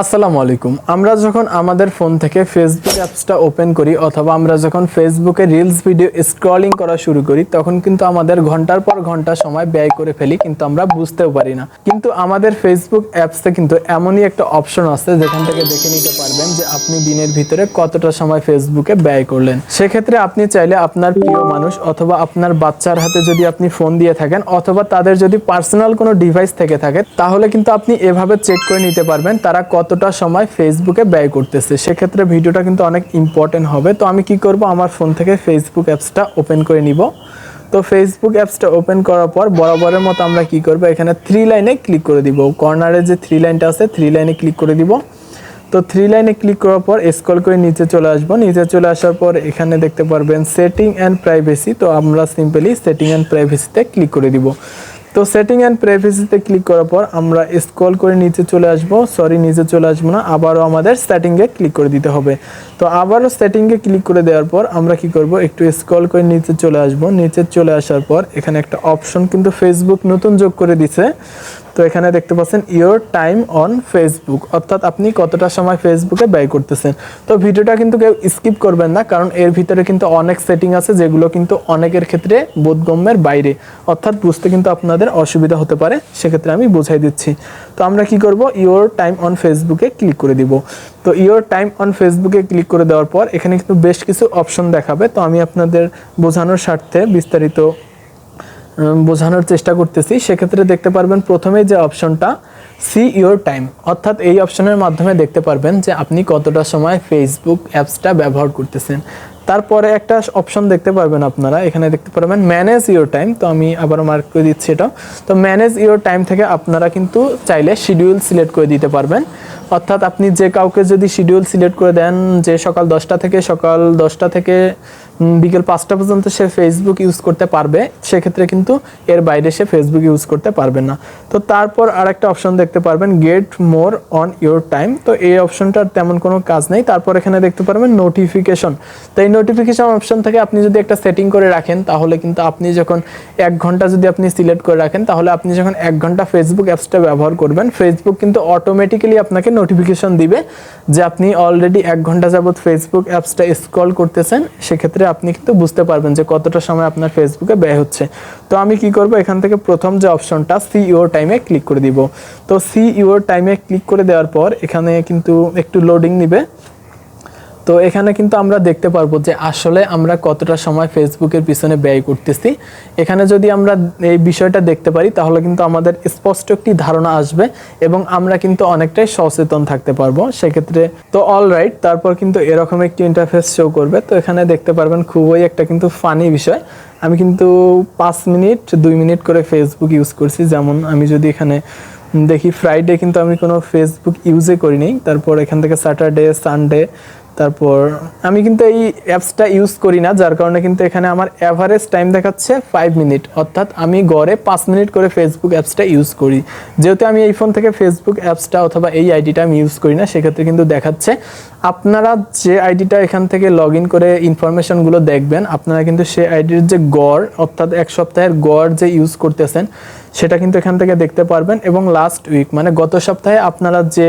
আসসালামু আলাইকুম। আমরা যখন আমাদের ফোন থেকে ফেসবুক অ্যাপসটা ওপেন করি অথবা আমরা যখন ফেসবুকে রিলস ভিডিও স্ক্রলিং করা শুরু করি, তখন কিন্তু আমাদের ঘণ্টার পর ঘণ্টা সময় ব্যয় করে ফেলি, কিন্তু আমরা বুঝতেও পারি না। কিন্তু আমাদের ফেসবুক অ্যাপসে কিন্তু এমনই একটা অপশন আছে, যেখান থেকে দেখে নিতে পারবেন যে আপনি দিনের ভিতরে কতটা সময় ফেসবুকে ব্যয় করলেন। সেক্ষেত্রে আপনি চাইলে আপনার প্রিয় মানুষ অথবা আপনার বাচ্চার হাতে যদি আপনি ফোন দিয়ে থাকেন অথবা তাদের যদি পার্সোনাল কোনো ডিভাইস থেকে থাকে, তাহলে কিন্তু আপনি এভাবে চেক করে নিতে পারবেন তারা কতটা সময় ফেসবুকে ব্যয় করতেছে, সেক্ষেত্রে ভিডিওটা কিন্তু অনেক ইম্পর্টেন্ট হবে। তো আমি কি করব, আমার ফোন থেকে ফেসবুক অ্যাপসটা ওপেন করে নিব। তো ফেসবুক অ্যাপসটা ওপেন করার পর বরাবরের মতো আমরা কি করব, এখানে থ্রি লাইনে ক্লিক করে দিব। কর্নারে যে থ্রি লাইনটা আছে থ্রি লাইনে ক্লিক করে দিব। তো থ্রি লাইনে ক্লিক করার পর স্ক্রল করে নিচে চলে আসব। নিচে চলে আসার পর এখানে দেখতে পারবেন সেটিং অ্যান্ড প্রাইভেসি তো আমরা সিম্পলি সেটিং অ্যান্ড প্রাইভেসিতে ক্লিক করে দিব। তো সেটিং অ্যান্ড প্রাইভেসিতে ক্লিক করার পর আমরা স্ক্রল করে নিচে চলে আসব। সরি নিচে চলে আসব না। আবারও আমাদের সেটিংয়ে ক্লিক করে দিতে হবে। তো আবারও সেটিংয়ে ক্লিক করে দেওয়ার পর আমরা কি করব? একটু স্ক্রল করে নিচে চলে আসব। নিচে চলে আসার পর এখানে একটা অপশন কিন্তু ফেসবুক নতুন যোগ করে দিছে। তো এখানে দেখতে পাচ্ছেন ইওর টাইম অন ফেসবুক অর্থাৎ আপনি কতটা সময় ফেসবুকে ব্যয় করতেছেন। তো ভিডিওটা কিন্তু কেউ স্কিপ করবেন না, কারণ এর ভিতরে কিন্তু অনেক সেটিং আছে যেগুলো কিন্তু অনেকের ক্ষেত্রে বোধগম্যের বাইরে, অর্থাৎ বুঝতে কিন্তু আপনাদের অসুবিধা হতে পারে, সেক্ষেত্রে আমি বুঝাই দিচ্ছি। তো আমরা কি করব? ইওর টাইম অন ফেসবুকে ক্লিক করে দিব। তো ইওর টাইম অন ফেসবুকে ক্লিক করে দেওয়ার পর এখানে কিন্তু বেশ কিছু অপশন দেখাবে। তো আমি আপনাদের বোঝানোর স্বার্থে বিস্তারিত বোঝানোর চেষ্টা করতেছি। সেক্ষেত্রে দেখতে পারবেন প্রথমে যে অপশনটা সি ইওর টাইম অর্থাৎ এই অপশনের মাধ্যমে দেখতে পারবেন যে আপনি কতটা সময় ফেসবুক অ্যাপসটা ব্যবহার করতেছেন। তারপরে একটা অপশন দেখতে পারবেন আপনারা, এখানে দেখতে পারবেন ম্যানেজ ইওর টাইম তো আমি আবার মার্ক করে দিচ্ছি এটা। তো ম্যানেজ ইওর টাইম থেকে আপনারা কিন্তু চাইলে শিডিউল সিলেক্ট করে দিতে পারবেন। অর্থাৎ আপনি যে কাউকে যদি শিডিউল সিলেক্ট করে দেন, যে সকাল দশটা থেকে সকাল দশটা থেকে বিকেল পাঁচটা পর্যন্ত সে ফেসবুক ইউজ করতে পারবে। সেক্ষেত্রে কিন্তু এর বাইরে সে ফেসবুক ইউজ করতে পারবে না। তো তারপর আর একটা অপশন দেখতে পারবেন get more on your time তো এই অপশনটার তেমন কোনো কাজ নেই। তারপর এখানে দেখতে পারবেন নোটিফিকেশন তো এই নোটিফিকেশন অপশন থেকে আপনি যদি একটা সেটিং করে রাখেন, তাহলে কিন্তু আপনি যখন এক ঘণ্টা যদি আপনি সিলেক্ট করে রাখেন, তাহলে আপনি যখন এক ঘণ্টা ফেসবুক অ্যাপসটা ব্যবহার করবেন ফেসবুক কিন্তু অটোমেটিক্যালি আপনাকে নোটিফিকেশন দিবে যে আপনি অলরেডি এক ঘণ্টা যাবৎ ফেসবুক অ্যাপসটা স্ক্রল করতেছেন। সেক্ষেত্রে আপনি কিন্তু বুঝতে পারবেন যে কতটা সময় আপনার ফেসবুকে ব্যয় হচ্ছে। তো আমি কি করব? এখান থেকে প্রথম যে অপশনটা সি ইউর টাইমে ক্লিক করে দিব। তো সি ইউর টাইমে ক্লিক করে দেওয়ার পর এখানে কিন্তু একটু লোডিং নিবে। তো এখানে কিন্তু আমরা দেখতে পারব যে আসলে আমরা কতটা সময় ফেসবুকের পিছনে ব্যয় করতেছি। এখানে যদি আমরা এই বিষয়টা দেখতে পারি, তাহলে কিন্তু আমাদের স্পষ্ট একটি ধারণা আসবে এবং আমরা কিন্তু অনেকটাই সচেতন থাকতে পারব। সেক্ষেত্রে তো অল রাইট তারপর কিন্তু এরকম একটি ইন্টারফেস শো করবে। তো এখানে দেখতে পারবেন খুবই একটা কিন্তু ফানি বিষয়। আমি কিন্তু পাঁচ মিনিট, দুই মিনিট করে ফেসবুক ইউজ করছি। যেমন আমি যদি এখানে দেখি ফ্রাইডে কিন্তু আমি কোনো ফেসবুক ইউজে করিনি। তারপর এখান থেকে স্যাটারডে সানডে তারপর আমি কিন্তু এই অ্যাপসটা ইউজ করি না, যার কারণে কিন্তু এখানে আমার অ্যাভারেজ টাইম দেখাচ্ছে ফাইভ মিনিট অর্থাৎ আমি গড়ে পাঁচ মিনিট করে ফেসবুক অ্যাপসটা ইউজ করি। যেহেতু আমি এই ফোন থেকে ফেসবুক অ্যাপসটা অথবা এই আইডিটা আমি ইউজ করি না, সেক্ষেত্রে কিন্তু দেখাচ্ছে। আপনারা যে আইডিটা এখান থেকে লগ ইন করে ইনফরমেশনগুলো দেখবেন, আপনারা কিন্তু সেই আইডির যে গড়, অর্থাৎ এক সপ্তাহের গড় যে ইউজ করতেছেন, সেটা কিন্তু এখান থেকে দেখতে পারবেন। এবং লাস্ট উইক মানে গত সপ্তাহে আপনারা যে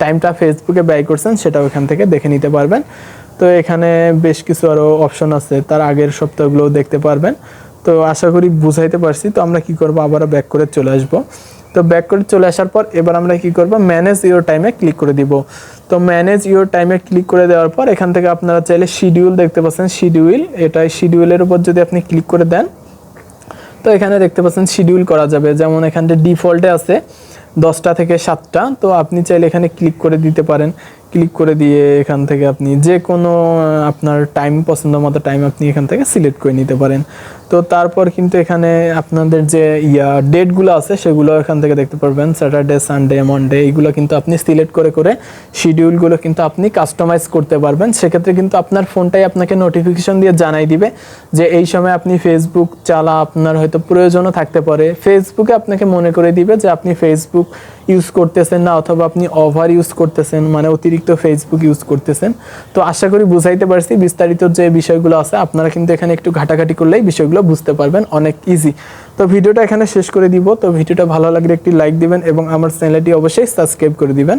টাইমটা ফেসবুকে ব্যয় করছেন, সেটাও এখান থেকে দেখে নিতে পারবেন। তো এখানে বেশ কিছু আরও অপশন আছে, তার আগের সপ্তাহগুলোও দেখতে পারবেন। তো আশা করি বুঝাইতে পারছি, তো আমরা কি করব? আবারও ব্যাক করে চলে আসব। তো ব্যাক করে চলে আসার পর এবার আমরা কি করব? ম্যানেজ ইওর টাইমে ক্লিক করে দিব। তো ম্যানেজ ইওর টাইমে ক্লিক করে দেওয়ার পর এখান থেকে আপনারা চাইলে শিডিউল দেখতে পাচ্ছেন শিডিউল এটাই শিডিউলের উপর যদি আপনি ক্লিক করে দেন, তো এখানে দেখতে পাচ্ছেন শিডিউল করা যাবে। যেমন এখানে ডিফল্টে আছে দশটা থেকে সাতটা তো আপনি চাইলে এখানে ক্লিক করে দিতে পারেন। ক্লিক করে দিয়ে এখান থেকে আপনি যে কোনো আপনার টাইম পছন্দ মতো টাইম আপনি এখান থেকে সিলেক্ট করে নিতে পারেন। তো তারপর কিন্তু এখানে আপনাদের যে, ইয়া ডেটগুলো আছে সেগুলো এখান থেকে দেখতে পারবেন। স্যাটারডে সানডে মন্ডে এইগুলো কিন্তু আপনি সিলেক্ট করে করে শিডিউলগুলো কিন্তু আপনি কাস্টমাইজ করতে পারবেন। সেক্ষেত্রে কিন্তু আপনার ফোনটাই আপনাকে নোটিফিকেশন দিয়ে জানাই দিবে যে, এই সময় আপনি ফেসবুক চালা, আপনার হয়তো প্রয়োজনও থাকতে পারে। ফেসবুকে আপনাকে মনে করে দিবে যে, আপনি ফেসবুক ইউজ করতেছেন না অথবা আপনি ওভার ইউজ করতেছেন মানে অতিরিক্ত ফেসবুক ইউজ করতেছেন। তো আশা করি বুঝাইতে পারছি, বিস্তারিত যে বিষয়গুলো আছে, আপনারা কিন্তু এখানে একটু ঘাটাঘাটি করলেই বিষয়গুলো বুঝতে পারবেন, অনেক ইজি তো ভিডিওটা এখানে শেষ করে দিব, তো ভিডিওটা ভালো লাগলে একটি লাইক দিবেন এবং আমার চ্যানেলটি অবশ্যই সাবস্ক্রাইব করে দিবেন।